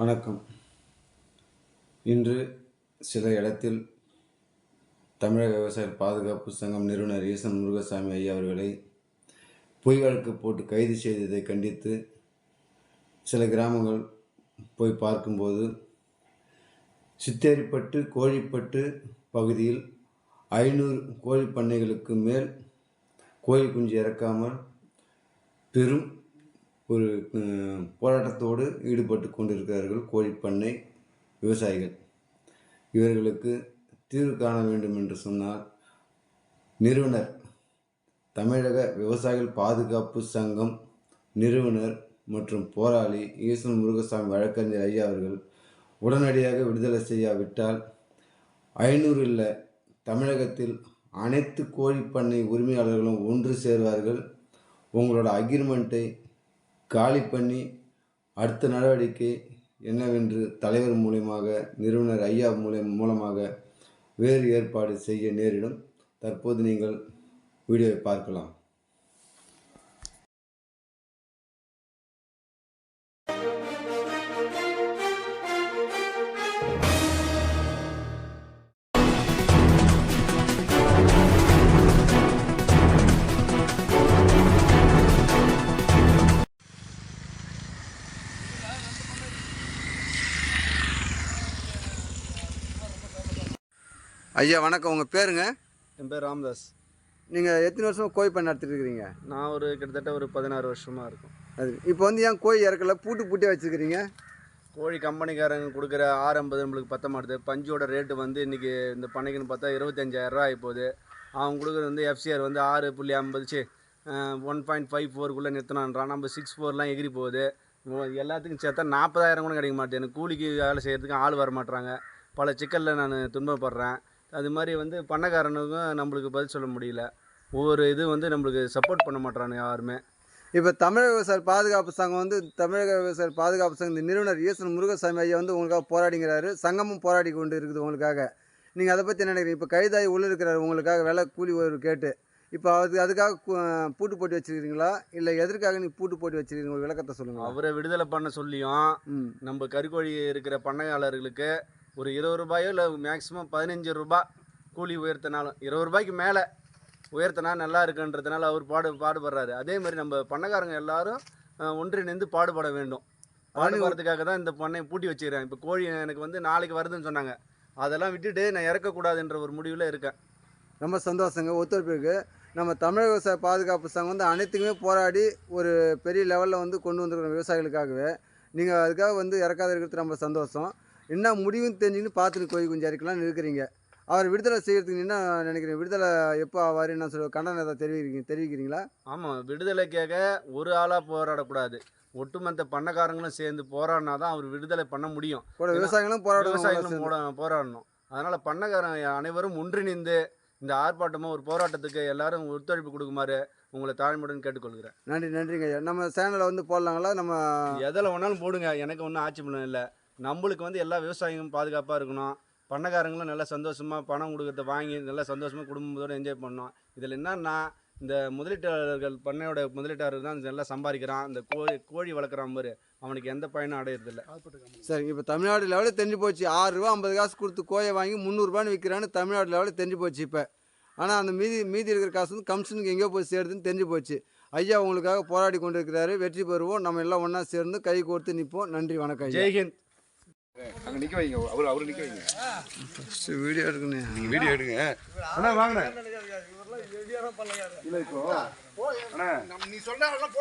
வணக்கம். இன்று சில இடத்தில் தமிழக விவசாய பாதுகாப்பு சங்கம் நிறுவனர் ஈசன் முருகசாமி ஐயா அவர்களை பொய் வழக்கு போட்டு கைது செய்ததை கண்டித்து சில கிராமங்கள் போய் பார்க்கும்போது சித்தேரிப்பட்டு கோழிப்பட்டு பகுதியில் ஐநூறு கோழி பண்ணைகளுக்கு மேல் கோழி குஞ்சு இறக்காமல் பெரும் ஒரு போராட்டத்தோடு ஈடுபட்டு கொண்டிருக்கிறார்கள் கோழிப்பண்ணை விவசாயிகள். இவர்களுக்கு தீர்வு காண வேண்டும் என்று சொன்னால் நிறுவனர் தமிழக விவசாயிகள் பாதுகாப்பு சங்கம் நிறுவனர் மற்றும் போராளி ஈஸ்வன் முருகசாமி வழக்கறிஞர் ஐயா அவர்கள் உடனடியாக விடுதலை செய்யாவிட்டால் ஐநூறு இல்லை தமிழகத்தில் அனைத்து கோழிப்பண்ணை உரிமையாளர்களும் ஒன்று சேர்வார்கள். உங்களோட அக்ரிமெண்ட்டை காலி பண்ணி அடுத்த நடவடிக்கை என்னவென்று தலைவர் மூலியமாக நிறுவனர் ஐயா மூலியம் மூலமாக வேறு ஏற்பாடு செய்ய நேரிடும். தற்போது நீங்கள் வீடியோவை பார்க்கலாம். ஐயா வணக்கம். உங்கள் பேருங்க? என் பேர் ராமதாஸ். நீங்கள் எத்தனை வருஷமாக கோழி பண்ணை நடத்திட்டு இருக்கிறீங்க நான் ஒரு கிட்டத்தட்ட ஒரு பதினாறு வருஷமாக இருக்கும். அது இப்போ வந்து ஏன் கோழி இறக்கல? பூட்டு பூட்டியே வச்சுருக்கிறீங்க? கோழி கம்பெனிக்காரங்க கொடுக்குற ஆறு ஐம்பது நம்மளுக்கு பத்த மாட்டுது. பஞ்சோட ரேட்டு வந்து இன்றைக்கி இந்த பண்ணைக்குன்னு பார்த்தா இருபத்தஞ்சாயிரரூவா ஆகி போகுது அவங்க கொடுக்குறது வந்து எஃப்சிஆர் வந்து ஆறு புள்ளி ஐம்பது சி ஒன் பாயிண்ட் ஃபைவ் ஃபோருக்குள்ளே நிறுத்தினான்றான். நம்ம சிக்ஸ் ஃபோர்லாம் எகிரி போகுது. எல்லாத்துக்கும் சேர்த்தா நாற்பதாயிரம் கூட கிடைக்க மாட்டேன் கூலிக்கு வேலை செய்கிறதுக்கு ஆள் வர மாட்றாங்க பல சிக்கலில் நான் துன்பப்படுறேன். அது மாதிரி வந்து பண்ணைக்காரனுக்கும் நம்மளுக்கு பதில் சொல்ல முடியல. ஒவ்வொரு இது வந்து நம்மளுக்கு சப்போர்ட் பண்ண மாட்றானுங்க யாருமே. இப்போ தமிழக விவசாய பாதுகாப்பு சங்கம் வந்து தமிழக விவசாய பாதுகாப்பு சங்கம் நிறுவனர் ஈசன் முருகசாமி ஐயா வந்து உங்களுக்காக போராடிங்கிறாரு. சங்கமும் போராடி கொண்டு இருக்குது உங்களுக்காக. நீங்கள் அதை பற்றி என்ன நினைக்கிறீங்க? இப்போ கைதாகி உள்ளே இருக்கிறாரு உங்களுக்காக விலை கூலி ஒரு கேட்டு இப்போ அதுக்கு அதுக்காக பூட்டு போட்டு வச்சிருக்கீங்களா? இல்லை எதற்காக நீ பூட்டு போட்டு வச்சிருக்கீங்க? ஒரு விளக்கத்தை சொல்லுங்கள் அவரை விடுதலை பண்ண சொல்லியும் நம்ம கறிக்கோழி இருக்கிற பண்ணையாளர்களுக்கு ஒரு இருபது ரூபாயோ இல்லை மேக்ஸிமம் பதினஞ்சு ரூபாய் கூலி உயர்த்தினாலும் இருபது ரூபாய்க்கு மேலே உயர்த்தினா நல்லா இருக்குன்றதுனால அவர் பாடு பாடுபடுறாரு. அதே மாதிரி நம்ம பண்ணைக்காரங்க எல்லாரும் ஒன்றிணைந்து பாடுபட வேண்டும். பாடுபடுறதுக்காக தான் இந்த பண்ணை பூட்டி வச்சுக்கிறேன் இப்போ கோழி எனக்கு வந்து நாளைக்கு வருதுன்னு சொன்னாங்க. அதெல்லாம் விட்டுட்டு நான் இறக்கக்கூடாதுன்ற ஒரு முடிவில் இருக்கேன். ரொம்ப சந்தோஷங்க. ஒத்துழைப்புக்கு நம்ம தமிழக விவசாய பாதுகாப்பு சங்கம் வந்து அனைத்துக்குமே போராடி ஒரு பெரிய லெவலில் வந்து கொண்டு வந்திருக்கிறோம் விவசாயிகளுக்காகவே நீங்கள் அதுக்காக வந்து இறக்காத இருக்கிறது ரொம்ப சந்தோஷம். என்ன முடிவுன்னு தெரிஞ்சுக்கின்னு பார்த்துட்டு கோழி குஞ்சு இறக்கலாம்னு இருக்கிறீங்க அவர் விடுதலை செய்யறதுக்கு என்ன நினைக்கிறீங்க? விடுதலை எப்போ ஆவார்? என்ன சொல்ல கண்டனம் ஏதாவது தெரிவிக்கிறீங்க தெரிவிக்கிறீங்களா? ஆமாம் விடுதலைக்காக ஒரு ஆளாக போராடக்கூடாது. ஒட்டுமொத்த பண்ணைக்காரங்களும் சேர்ந்து போராடினா தான் அவர் விடுதலை பண்ண முடியும். கூட விவசாயிகளும் போராடுவாங்க விவசாயிகளும் போராடணும். அதனால பண்ணைக்காரங்க அனைவரும் ஒன்றிணைந்து இந்த ஆர்ப்பாட்டமாக ஒரு போராட்டத்துக்கு எல்லாரும் ஒத்துழைப்பு கொடுக்குமாறு உங்களை தாழ்மையுடன் கேட்டுக்கொள்கிறேன். நன்றி நன்றிங்க நம்ம சேனலை வந்து போடலாங்களா? நம்ம எதில் வேணாலும் போடுங்க. எனக்கு ஒன்றும் ஆட்சி பண்ண இல்லை. நம்மளுக்கு வந்து எல்லா விவசாயிகளும் பாதுகாப்பாக இருக்கணும். பண்ணைக்காரங்களும் நல்லா சந்தோஷமாக பணம் கொடுக்கறத வாங்கி நல்லா சந்தோஷமாக குடும்பத்தோடு என்ஜாய் பண்ணணும். இதில் என்னன்னா இந்த முதலீட்டாளர்கள் பண்ணையோட முதலீட்டாளர் தான் நல்லா சம்பாதிக்கிறான். இந்த கோழி கோழி வளர்க்குறான் பாரு. அவனுக்கு எந்த பயனும் அடையிறதில்ல. சரிங்க இப்போ தமிழ்நாடு லெவலில் தெரிஞ்சு போச்சு. ஆறு ரூபா ஐம்பது காசு கொடுத்து கோயை வாங்கி முந்நூறுரூபான்னு விற்கிறான்னு தமிழ்நாடு லெவலில் தெரிஞ்சு போச்சு இப்போ. ஆனால் அந்த மீதி மீதி இருக்கிற காசு வந்து கமிஷனுக்கு எங்கேயோ போய் சேருதுன்னு தெரிஞ்சு போச்சு. ஐயா உங்களுக்காக போராடி கொண்டு இருக்கிறாரு வெற்றி பெறுவோம். நம்ம எல்லாம் ஒன்றா சேர்ந்து கை கோர்த்து நிற்போம் நன்றி வணக்கம் ஜெய்ஹிந்த் அங்க நிக்க வைங்க. அவர் அவர் நிக்க வைங்க. வீடியோ எடுக்கணும். நீங்க வீடியோ எடுங்க. அண்ணா வாங்கண்ணே. நம்ம நீ சொன்ன அதெல்லாம்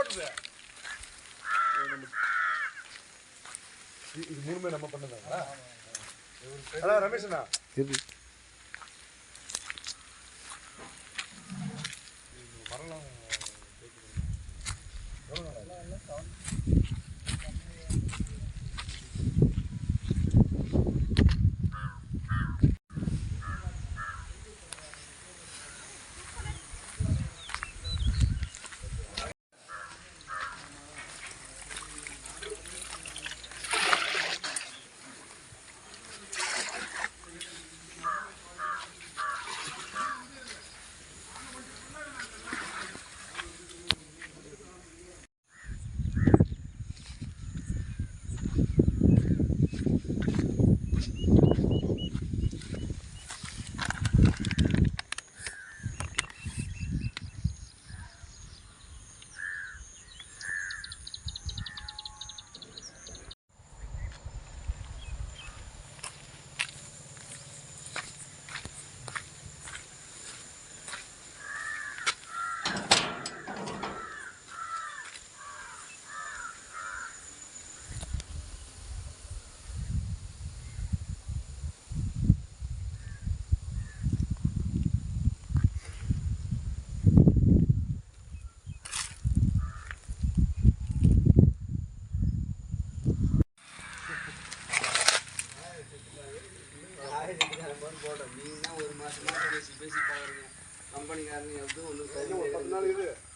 இது மூணுமே நம்ம பண்ணதாங்களா ரமேஷ் அண்ணா. போட்டோம். நீ தான் ஒரு மாசமா பேசி பேசி பாருங்க. கம்பெனிக்காரன் எதுவும் ஒன்றும்